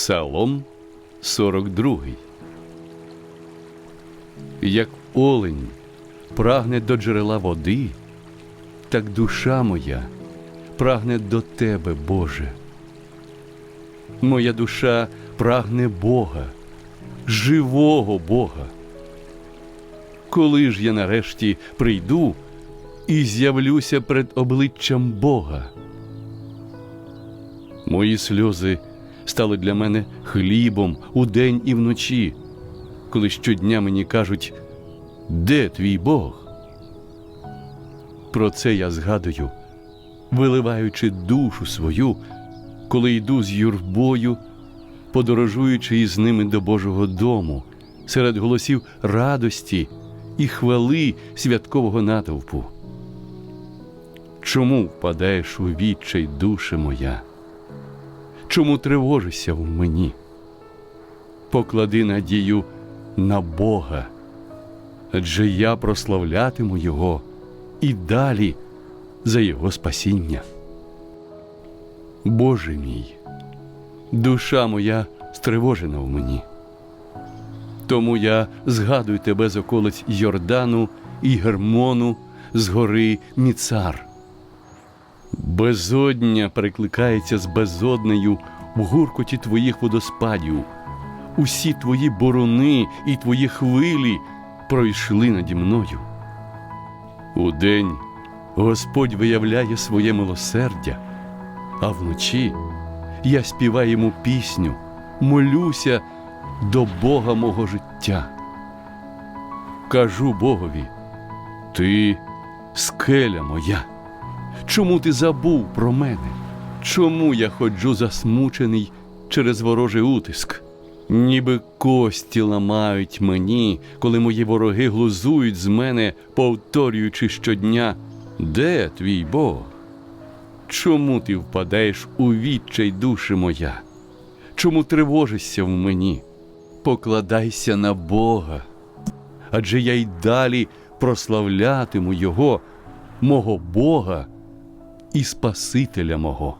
Псалом 42. Як олень прагне до джерела води, так душа моя прагне до Тебе, Боже. Моя душа прагне Бога, живого Бога. Коли ж я нарешті прийду і з'явлюся перед обличчям Бога? Мої сльози стали для мене хлібом удень і вночі, коли щодня мені кажуть, де твій Бог? Про це я згадую, виливаючи душу свою, коли йду з юрбою, подорожуючи із ними до Божого дому, серед голосів радості і хвали святкового натовпу. Чому впадаєш у відчай, душе моя? Чому тривожишся в мені? Поклади надію на Бога, адже я прославлятиму Його і далі за Його спасіння. Боже мій, душа моя стривожена в мені. Тому я згадую тебе з околиць Йордану і Гермону з гори Міцар. Безодня перекликається з безоднею в гуркоті твоїх водоспадів. Усі твої борони і твої хвилі пройшли наді мною. Удень Господь виявляє своє милосердя, а вночі я співаю йому пісню, молюся до Бога мого життя. Кажу Богові, ти скеля моя. Чому ти забув про мене? Чому я ходжу засмучений через ворожий утиск? Ніби кості ламають мені, коли мої вороги глузують з мене, повторюючи щодня, де твій Бог? Чому ти впадаєш у відчай душі моя? Чому тривожишся в мені? Покладайся на Бога, адже я й далі прославлятиму Його, мого Бога і Спасителя мого.